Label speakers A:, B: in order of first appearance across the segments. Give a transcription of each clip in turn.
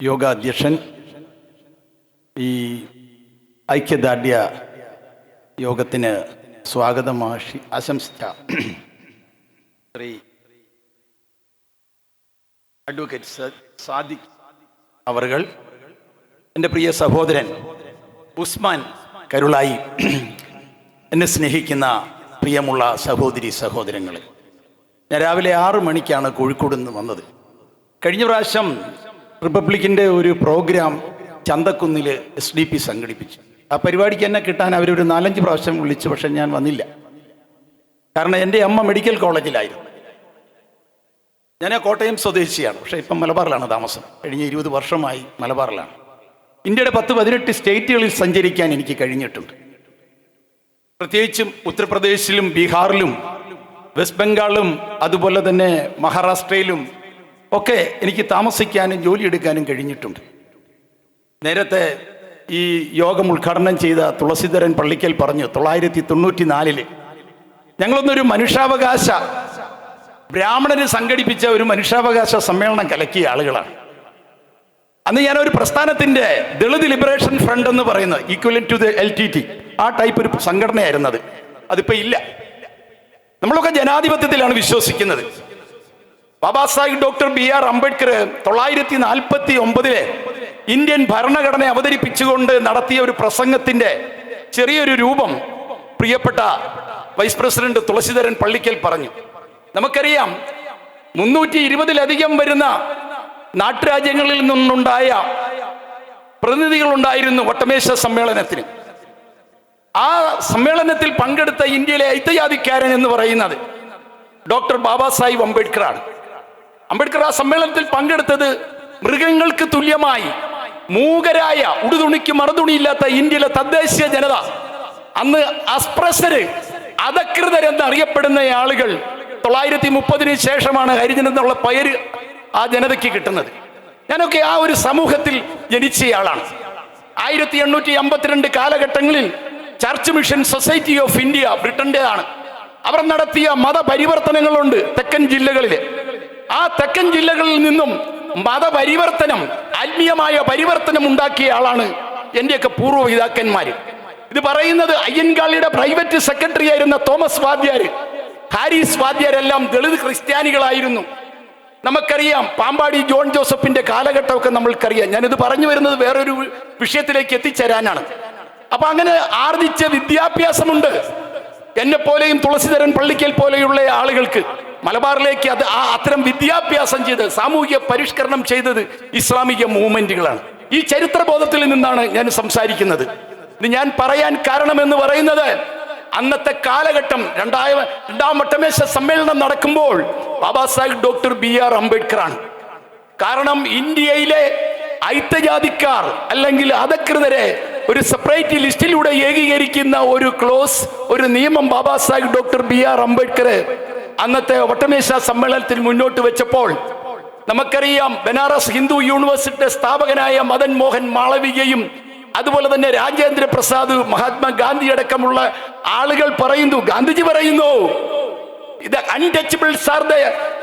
A: യോഗ അധ്യക്ഷൻ ഈ ഐക്യദാർഢ്യ യോഗത്തിന് സ്വാഗതം ആശി ആശംസിച്ച ശ്രീ അഡ്വക്കേറ്റ് സാദിഖ് അവർകൾ എന്റെ പ്രിയ സഹോദരൻ ഉസ്മാൻ കരുളായി എന്നെ സ്നേഹിക്കുന്ന പ്രിയമുള്ള സഹോദരി സഹോദരങ്ങൾ ഞാൻ രാവിലെ ആറ് മണിക്കാണ് കോഴിക്കോട് നിന്ന് വന്നത്. കഴിഞ്ഞ പ്രാവശ്യം റിപ്പബ്ലിക്കിന്റെ ഒരു പ്രോഗ്രാം ചന്തക്കുന്നിൽ എസ് ഡി പി സംഘടിപ്പിച്ചു. ആ പരിപാടിക്ക് എന്നെ കിട്ടാൻ അവരൊരു നാലഞ്ച് പ്രാവശ്യം വിളിച്ചു പക്ഷെ ഞാൻ വന്നില്ല. കാരണം എന്റെ അമ്മ മെഡിക്കൽ കോളേജിലായിരുന്നു. ഞാൻ കോട്ടയം സ്വദേശിയാണ് പക്ഷേ ഇപ്പം മലബാറിലാണ് താമസം. കഴിഞ്ഞ ഇരുപത് വർഷമായി മലബാറിലാണ്. ഇന്ത്യയുടെ പത്ത് പതിനെട്ട് സ്റ്റേറ്റുകളിൽ സഞ്ചരിക്കാൻ എനിക്ക് കഴിഞ്ഞിട്ടുണ്ട്. പ്രത്യേകിച്ചും ഉത്തർപ്രദേശിലും ബീഹാറിലും വെസ്റ്റ് ബംഗാളിലും അതുപോലെ തന്നെ മഹാരാഷ്ട്രയിലും ഒക്കെ എനിക്ക് താമസിക്കാനും ജോലി എടുക്കാനും കഴിഞ്ഞിട്ടുണ്ട്. നേരത്തെ ഈ യോഗം ഉദ്ഘാടനം ചെയ്ത തുളസീധരൻ പള്ളിക്കൽ പറഞ്ഞു തൊള്ളായിരത്തി തൊണ്ണൂറ്റി നാലിൽ ഞങ്ങളൊന്നൊരു മനുഷ്യാവകാശ ബ്രാഹ്മണന് സംഘടിപ്പിച്ച ഒരു മനുഷ്യാവകാശ സമ്മേളനം കലക്കിയ ആളുകളാണ്. അന്ന് ഞാൻ ഒരു പ്രസ്ഥാനത്തിന്റെ ദളിത് ലിബറേഷൻ ഫ്രണ്ട് എന്ന് പറയുന്നത് equivalent to the L T T ആ ടൈപ്പ് ഒരു സംഘടനയായിരുന്നത്. അതിപ്പോ ഇല്ല. നമ്മളൊക്കെ ജനാധിപത്യത്തിലാണ് വിശ്വസിക്കുന്നത്. Baba Sahib doctor B R Ambedkar തൊള്ളായിരത്തി നാൽപ്പത്തി ഒമ്പതിലെ ഇന്ത്യൻ ഭരണഘടന അവതരിപ്പിച്ചുകൊണ്ട് നടത്തിയ ഒരു പ്രസംഗത്തിന്റെ ചെറിയൊരു രൂപം പ്രിയപ്പെട്ട വൈസ് പ്രസിഡന്റ് തുളസിധരൻ പള്ളിക്കൽ പറഞ്ഞു. നമുക്കറിയാം മുന്നൂറ്റി ഇരുപതിലധികം വരുന്ന നാട്ടുരാജ്യങ്ങളിൽ നിന്നുണ്ടായ പ്രതിനിധികൾ പ്രതിനിധികളുണ്ടായിരുന്നു വട്ടമേശ സമ്മേളനത്തിന്. ആ സമ്മേളനത്തിൽ പങ്കെടുത്ത ഇന്ത്യയിലെ ഐത്തജാതിക്കാരൻ എന്ന് പറയുന്നത് ഡോക്ടർ ബാബാ സാഹിബ് അംബേദ്കറാണ്. അംബേദ്കർ ആ സമ്മേളനത്തിൽ പങ്കെടുത്തത് മൃഗങ്ങൾക്ക് തുല്യമായി മൂകരായ ഉടുതുണിക്ക് മറുതുണിയില്ലാത്ത ഇന്ത്യയിലെ തദ്ദേശീയ ജനത. അന്ന് അസ്പ്രസര് അധകൃതരെന്ന് അറിയപ്പെടുന്ന ആളുകൾ തൊള്ളായിരത്തി മുപ്പതിന് ശേഷമാണ് ഹരിജൻ എന്നുള്ള പേര് ആ ജനതയ്ക്ക് കിട്ടുന്നത്. ഞാനൊക്കെ ആ ഒരു സമൂഹത്തിൽ ജനിച്ചയാളാണ് ആയിരത്തി എണ്ണൂറ്റി അമ്പത്തിരണ്ട് കാലഘട്ടങ്ങളിൽ church mission society of India ബ്രിട്ടന്റേതാണ് അവർ നടത്തിയ മതപരിവർത്തനങ്ങളുണ്ട് തെക്കൻ ജില്ലകളിൽ ആ തെക്കൻ ജില്ലകളിൽ നിന്നും മതപരിവർത്തനം ആത്മീയമായ പരിവർത്തനം ഉണ്ടാക്കിയ ആളാണ് എന്റെയൊക്കെ പൂർവ പിതാക്കന്മാര്. ഇത് പറയുന്നത് അയ്യൻകാളിയുടെ പ്രൈവറ്റ് സെക്രട്ടറി ആയിരുന്ന തോമസ് വാദ്യാര്. ഹാരിസ് വാദ്യാരെല്ലാം ദളിത് ക്രിസ്ത്യാനികളായിരുന്നു. നമുക്കറിയാം പാമ്പാടി ജോൺ ജോസഫിന്റെ കാലഘട്ടമൊക്കെ നമ്മൾക്കറിയാം. ഞാനിത് പറഞ്ഞു വരുന്നത് വേറൊരു വിഷയത്തിലേക്ക് എത്തിച്ചേരാനാണ്. അപ്പൊ അങ്ങനെ ആർജിച്ച വിദ്യാഭ്യാസമുണ്ട്. എന്നെ പോലെയും തുളസീധരൻ പള്ളിക്കൽ പോലെയുള്ള ആളുകൾക്ക്. മലബാറിലേക്ക് അത് ആ അത്തരം വിദ്യാഭ്യാസം ചെയ്ത് സാമൂഹിക പരിഷ്കരണം ചെയ്തത് ഇസ്ലാമിക മൂവ്മെന്റുകളാണ്. ഈ ചരിത്രബോധത്തിൽ നിന്നാണ് ഞാൻ സംസാരിക്കുന്നത്. ഇത് ഞാൻ പറയാൻ കാരണമെന്ന് പറയുന്നത് അന്നത്തെ കാലഘട്ടം രണ്ടായ രണ്ടാം വട്ടമേശ സമ്മേളനം നടക്കുമ്പോൾ Baba Sahib doctor B R Ambedkar ആണ് കാരണം ഇന്ത്യയിലെ ഐത്യജാതിക്കാർ അല്ലെങ്കിൽ അധകൃതരെ ഒരു സെപ്പറേറ്റ് ലിസ്റ്റിലൂടെ ഏകീകരിക്കുന്ന ഒരു ക്ലോസ് ഒരു നിയമം Baba Sahib doctor B R Ambedkar അന്നത്തെ വട്ടമേശ സമ്മേളനത്തിൽ മുന്നോട്ട് വെച്ചപ്പോൾ നമുക്കറിയാം ബനാറസ് ഹിന്ദു യൂണിവേഴ്സിറ്റിയുടെ സ്ഥാപകനായ മദൻ മോഹൻ മാളവികയും അതുപോലെ തന്നെ രാജേന്ദ്ര പ്രസാദ് മഹാത്മാഗാന്ധി അടക്കമുള്ള ആളുകൾ പറയുന്നു. ഗാന്ധിജി പറയുന്നു ഇത് അൺടച്ചബിൾസ് ആർ ദ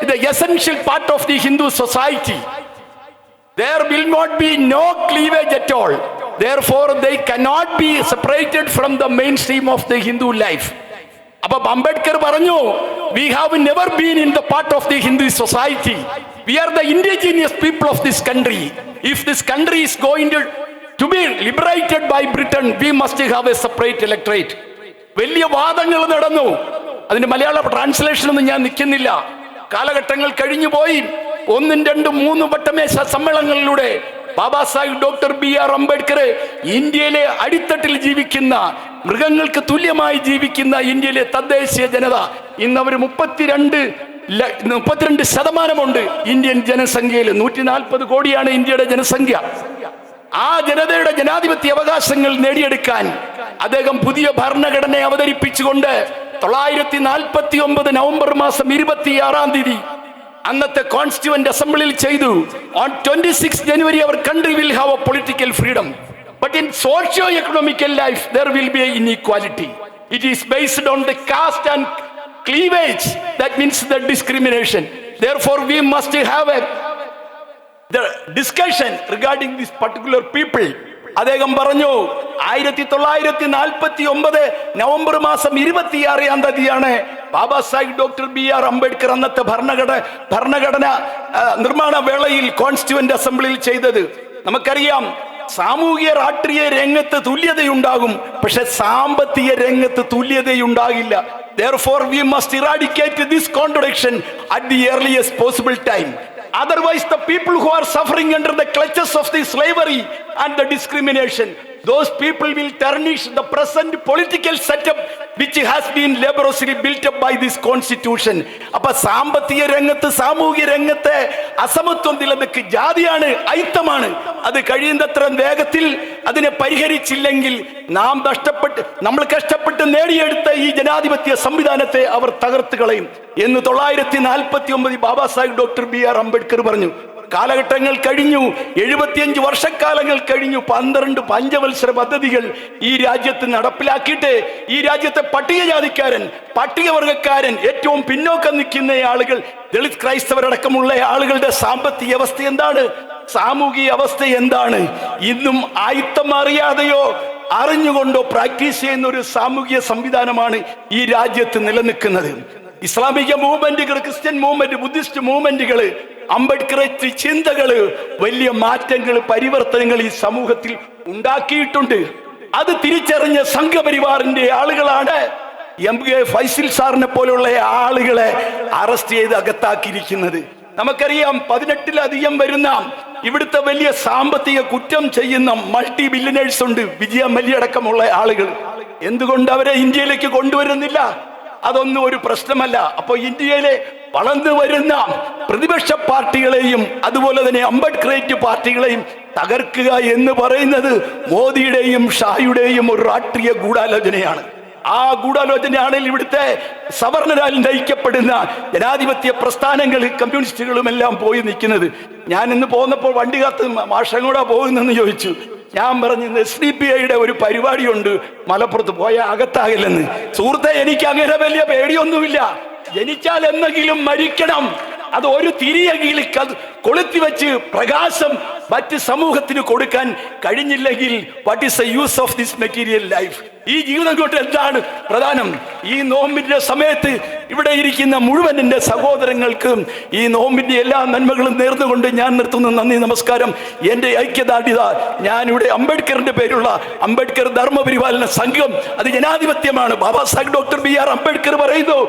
A: ഇത് essential part of the Hindu society there will not be no cleavage at all though they cannot be separated from the main stream of the Hindu life അപ്പൊ അംബേദ്കർ പറഞ്ഞു we have never been in the part of the Hindu society we are the indigenous people of this country if this country is going to be liberated by Britain we must have a separate electorate വലിയ വാദങ്ങൾ നടന്നു. അതിന്റെ മലയാള translation ഒന്നും ഞാൻ നിൽക്കുന്നില്ല. കാലഘട്ടങ്ങൾ കഴിഞ്ഞു പോയി. ഒന്നും രണ്ടും മൂന്നും വട്ടമേശ സമ്മേളനങ്ങളിലൂടെ Baba Sahib doctor B R Ambedkar ഇന്ത്യയിലെ അടിത്തട്ടിൽ ജീവിക്കുന്ന മൃഗങ്ങൾക്ക് തുല്യമായി ജീവിക്കുന്ന ഇന്ത്യയിലെ തദ്ദേശീയ ജനത ഇന്ന് അവർ മുപ്പത്തിരണ്ട് മുപ്പത്തിരണ്ട് ശതമാനമുണ്ട് ഇന്ത്യൻ ജനസംഖ്യയിൽ. നൂറ്റി നാൽപ്പത് കോടിയാണ് ഇന്ത്യയുടെ ജനസംഖ്യ. ആ ജനതയുടെ ജനാധിപത്യ അവകാശങ്ങൾ നേടിയെടുക്കാൻ അദ്ദേഹം പുതിയ ഭരണഘടന അവതരിപ്പിച്ചുകൊണ്ട് തൊള്ളായിരത്തി നാൽപ്പത്തി ഒമ്പത് നവംബർ മാസം ഇരുപത്തിയാറാം തീയതി അന്നത്തെ കോൺസ്റ്റിറ്റ്യൂവന്റ് അസംബ്ലിയിൽ ചെയ്തു. On twenty six January our country will have a political freedom. But in socio economical life there will be inequality it is based on the caste and cleavage that means the discrimination. Therefore we must have a the discussion regarding this particular people. അദ്ദേഹം പറഞ്ഞു ആയിരത്തി തൊള്ളായിരത്തി നാൽപ്പത്തി ഒമ്പത് November മാസം ഇരുപത്തിയാറാം തീയതിയാണ് Baba Sahib doctor B R Ambedkar അന്നത്തെ ഭരണഘടന ഭരണഘടന നിർമ്മാണ വേളയിൽ കോൺസ്റ്റിറ്റ്യൂവന്റ് അസംബ്ലിയിൽ ചെയ്തത്. നമുക്കറിയാം സാമൂഹിക രാഷ്ട്രീയ രംഗത്ത് തുല്യതയുണ്ടാകും പക്ഷെ സാമ്പത്തിക രംഗത്ത് തുല്യതയുണ്ടാകില്ല. Therefore, we must eradicate this contradiction at the earliest possible time. Otherwise, the people who are suffering under the clutches of the slavery and the discrimination, those people will tarnish the present political setup which has been laboriously built up by this constitution. അപ്പൊ സാമ്പത്തിക രംഗത്ത് സാമൂഹിക രംഗത്ത് അസമത്വം നിലനിൽക്ക് ജാതിയാണ് ഐത്തമാണ് അത് കഴിയുന്നത്ര വേഗത്തിൽ അതിനെ പരിഹരിച്ചില്ലെങ്കിൽ നാം നഷ്ടപ്പെട്ട് നമ്മൾ കഷ്ടപ്പെട്ട് നേടിയെടുത്ത ഈ ജനാധിപത്യ സംവിധാനത്തെ അവർ തകർത്ത് കളയും എന്ന് തൊള്ളായിരത്തി നാൽപ്പത്തി ഒമ്പത് Baba Sahib doctor B R Ambedkar പറഞ്ഞു കാലഘട്ടങ്ങൾ കഴിഞ്ഞു എഴുപത്തിയഞ്ച് വർഷക്കാലങ്ങൾ കഴിഞ്ഞു പന്ത്രണ്ട് പഞ്ചവത്സര പദ്ധതികൾ ഈ രാജ്യത്ത് നടപ്പിലാക്കിയിട്ട് ഈ രാജ്യത്തെ പട്ടികജാതിക്കാരൻ പട്ടികവർഗക്കാരൻ ഏറ്റവും പിന്നോക്കം നിൽക്കുന്ന ആളുകൾ ദളിത് ക്രൈസ്തവരടക്കമുള്ള ആളുകളുടെ സാമ്പത്തിക അവസ്ഥ എന്താണ്? സാമൂഹിക അവസ്ഥ എന്താണ്? ഇന്നും ആയുത്തം അറിയാതെയോ അറിഞ്ഞുകൊണ്ടോ പ്രാക്ടീസ് ചെയ്യുന്ന ഒരു സാമൂഹിക സംവിധാനമാണ് ഈ രാജ്യത്ത് നിലനിൽക്കുന്നത്. ഇസ്ലാമിക മൂവ്മെന്റുകൾ ക്രിസ്ത്യൻ മൂവ്മെന്റ് ബുദ്ധിസ്റ്റ് മൂവ്മെന്റുകൾ അംബേദ്കറെ ചിന്തകൾ വലിയ മാറ്റങ്ങൾ പരിവർത്തനങ്ങൾ ഈ സമൂഹത്തിൽ ഉണ്ടാക്കിയിട്ടുണ്ട്. അത് തിരിച്ചറിഞ്ഞ സംഘപരിവാറിന്റെ ആളുകളാണ് എം കെ ഫൈസിൽ സാറിനെ പോലുള്ള ആളുകളെ അറസ്റ്റ് ചെയ്ത് അകത്താക്കിയിരിക്കുന്നത്. നമുക്കറിയാം പതിനെട്ടിലധികം വരുന്ന ഇവിടുത്തെ വലിയ സാമ്പത്തിക കുറ്റം ചെയ്യുന്ന മൾട്ടി ബില്യനേഴ്സ് ഉണ്ട് വിജയ മല്യ അടക്കമുള്ള ആളുകൾ എന്തുകൊണ്ട് അവരെ ഇന്ത്യയിലേക്ക് കൊണ്ടുവരുന്നില്ല? അതൊന്നും ഒരു പ്രശ്നമല്ല. അപ്പോൾ ഇന്ത്യയിലെ വളർന്നു വരുന്ന പ്രതിപക്ഷ പാർട്ടികളെയും അതുപോലെ തന്നെ അംബേദ്കറേറ്റ് പാർട്ടികളെയും തകർക്കുക എന്ന് പറയുന്നത് മോദിയുടെയും ഷായുടെയും ഒരു രാഷ്ട്രീയ ഗൂഢാലോചനയാണ്. ആ ഗൂഢാലോചനയാണ് ഇവിടുത്തെ സവർണരാൽ നയിക്കപ്പെടുന്ന ജനാധിപത്യ പ്രസ്ഥാനങ്ങൾ കമ്മ്യൂണിസ്റ്റുകളും എല്ലാം പോയി നിൽക്കുന്നത്. ഞാൻ ഇന്ന് പോകുന്നപ്പോൾ വണ്ടി കാത്ത് മാഷം കൂടെ പോകുന്നെന്ന് ചോദിച്ചു. ഞാൻ പറഞ്ഞു എസ് ഡി പി ഐയുടെ ഒരു പരിപാടിയുണ്ട്. മലപ്പുറത്ത് പോയ അകത്താകില്ലെന്ന്. സുഹൃത്തെ എനിക്ക് അങ്ങനെ വലിയ പേടിയൊന്നുമില്ല. ജനിച്ചാൽ എന്നെങ്കിലും മരിക്കണം. അത് ഒരു തിരിയെങ്കിലും ക- കൊളുത്തി വെച്ച് പ്രകാശം മറ്റ് സമൂഹത്തിന് കൊടുക്കാൻ കഴിഞ്ഞില്ലെങ്കിൽ what is the use of this material life ഈ ജീവിതം കൊണ്ട് എന്താണ് പ്രധാനം? ഈ നോമ്പിന്റെ സമയത്ത് ഇവിടെ ഇരിക്കുന്ന മുഴുവൻ എന്റെ സഹോദരങ്ങൾക്കും ഈ നോമ്പിന്റെ എല്ലാ നന്മകളും നേർന്നുകൊണ്ട് ഞാൻ നിർത്തുന്ന നന്ദി നമസ്കാരം. എന്റെ ഐക്യദാർഢ്യത ഞാനിവിടെ അംബേദ്കറിന്റെ പേരുള്ള അംബേദ്കർ ധർമ്മപരിപാലന സംഘം അത് ജനാധിപത്യമാണ്. Baba Sahib doctor B R Ambedkar പറയുന്നു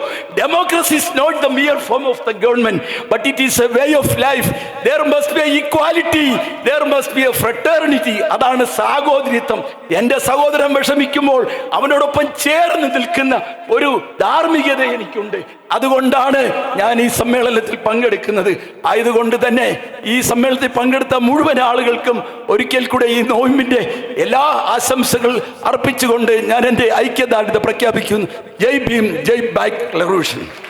A: democracy is not the mere form of the government but it is a way of life there must be equality there must be a fraternity അതാണ് സാഹോദര്യത്വം. എന്റെ സഹോദരൻ വിഷമിക്കുമ്പോൾ അവനോടൊപ്പം ചേർന്ന് നിൽക്കുന്ന ഒരു ധാർമ്മികത എനിക്കുണ്ട്. അതുകൊണ്ടാണ് ഞാൻ ഈ സമ്മേളനത്തിൽ പങ്കെടുക്കുന്നത്. ആയതുകൊണ്ട് തന്നെ ഈ സമ്മേളനത്തിൽ പങ്കെടുത്ത മുഴുവൻ ആളുകൾക്കും ഒരിക്കൽ കൂടെ ഈ നോമ്പിന്റെ എല്ലാ ആശംസകൾ അർപ്പിച്ചുകൊണ്ട് ഞാൻ എന്റെ ഐക്യദാർഢ്യത പ്രഖ്യാപിക്കുന്നു. Jai Bhim Jai back revolution.